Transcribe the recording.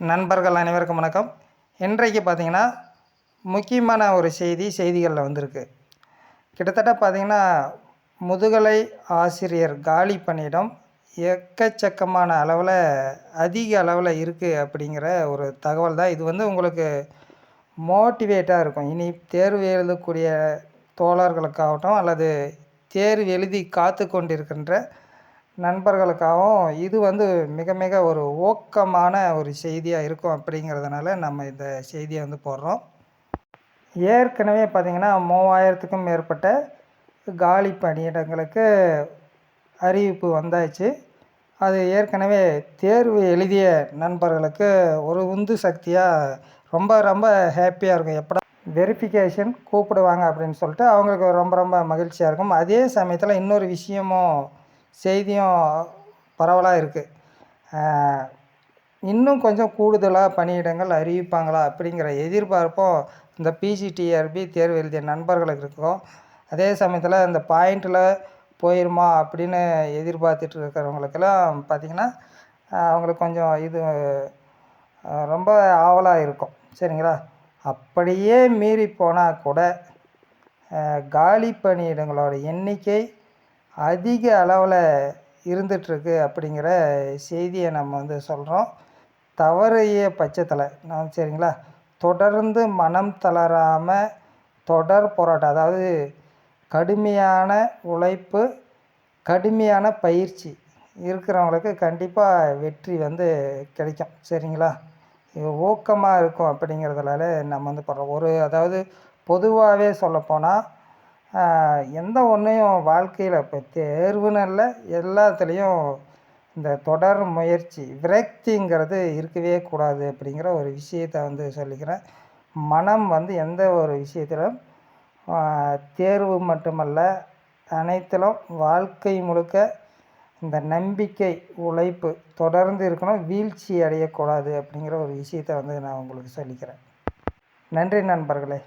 நண்பர்கள் அனைவருக்கும் வணக்கம். இன்றைக்கு பார்த்தீங்கன்னா முக்கியமான ஒரு செய்தி செய்திகளில் வந்திருக்கு. கிட்டத்தட்ட பார்த்திங்கன்னா முதுகலை ஆசிரியர் காலி பணியிடம் எக்கச்சக்கமான அளவில் அதிக அளவில் இருக்குது அப்படிங்கிற ஒரு தகவல் தான். இது வந்து உங்களுக்கு மோட்டிவேட்டாக இருக்கும். இனி தேர்வு எழுதக்கூடிய தோழர்களுக்காகட்டும் அல்லது தேர்வு எழுதி காத்து கொண்டிருக்கின்ற நண்பர்களுக்காகவும் இது வந்து மிக மிக ஒரு ஊக்கமான ஒரு செய்தியாக இருக்கும் அப்படிங்கிறதுனால நம்ம இந்த செய்தியை வந்து போடுறோம். ஏற்கனவே பார்த்திங்கன்னா மூவாயிரத்துக்கும் மேற்பட்ட காலி பணியிடங்களுக்கு அறிவிப்பு வந்தாச்சு. அது ஏற்கனவே தேர்வு எழுதிய நண்பர்களுக்கு ஒரு உந்து சக்தியாக ரொம்ப ரொம்ப ஹாப்பியாக இருக்கும். எப்படா வெரிஃபிகேஷன் கூப்பிடுவாங்க அப்படின்னு சொல்லிட்டு அவங்களுக்கு ரொம்ப ரொம்ப மகிழ்ச்சியாக இருக்கும். அதே சமயத்தில் இன்னொரு விஷயமும் செய்தியும் பரவலாக இருக்குது இன்னும் கொஞ்சம் கூடுதலாக பணியிடங்கள் அறிவிப்பாங்களா அப்படிங்கிற எதிர்பார்ப்பும் இந்த பிஜிடிஆர்பி தேர்வு எழுதிய நண்பர்களுக்கு இருக்கும். அதே சமயத்தில் இந்த பாயிண்டில் போயிருமா அப்படின்னு எதிர்பார்த்துட்டு இருக்கிறவங்களுக்கெல்லாம் பார்த்திங்கன்னா அவங்களுக்கு கொஞ்சம் இது ரொம்ப ஆவலாக இருக்கும். சரிங்களா? அப்படியே மீறி போனால் கூட காலி பணியிடங்களோட எண்ணிக்கை அதிக அளவில் இருந்துகிட்ருக்கு அப்படிங்கிற செய்தியை நம்ம வந்து சொல்கிறோம் தவறிய பட்சத்தில் நான் சரிங்களா? தொடர்ந்து மனம் தளராமல் தொடர் போராட்டம் அதாவது கடுமையான உழைப்பு கடுமையான பயிற்சி இருக்கிறவங்களுக்கு கண்டிப்பாக வெற்றி வந்து கிடைக்கும். சரிங்களா? ஊக்கமாக இருக்கும் அப்படிங்கிறதுனால நம்ம வந்து பண்ணுறோம் ஒரு அதாவது பொதுவாகவே சொல்லப்போனால் எந்த ஒன்றையும் வாழ்க்கையில் இப்போ தேர்வுன்னு இல்லை எல்லாத்துலேயும் இந்த தொடர் முயற்சி விரக்திங்கிறது இருக்கவே கூடாது அப்படிங்கிற ஒரு விஷயத்தை வந்து சொல்லிக்கிறேன். மனம் வந்து எந்த ஒரு விஷயத்திலும் தேர்வு மட்டுமல்ல அனைத்திலும் வாழ்க்கை முழுக்க இந்த நம்பிக்கை உழைப்பு தொடர்ந்து இருக்கணும் வீழ்ச்சி அடையக்கூடாது அப்படிங்கிற ஒரு விஷயத்தை வந்து நான் உங்களுக்கு சொல்லிக்கிறேன். நன்றி நண்பர்களே.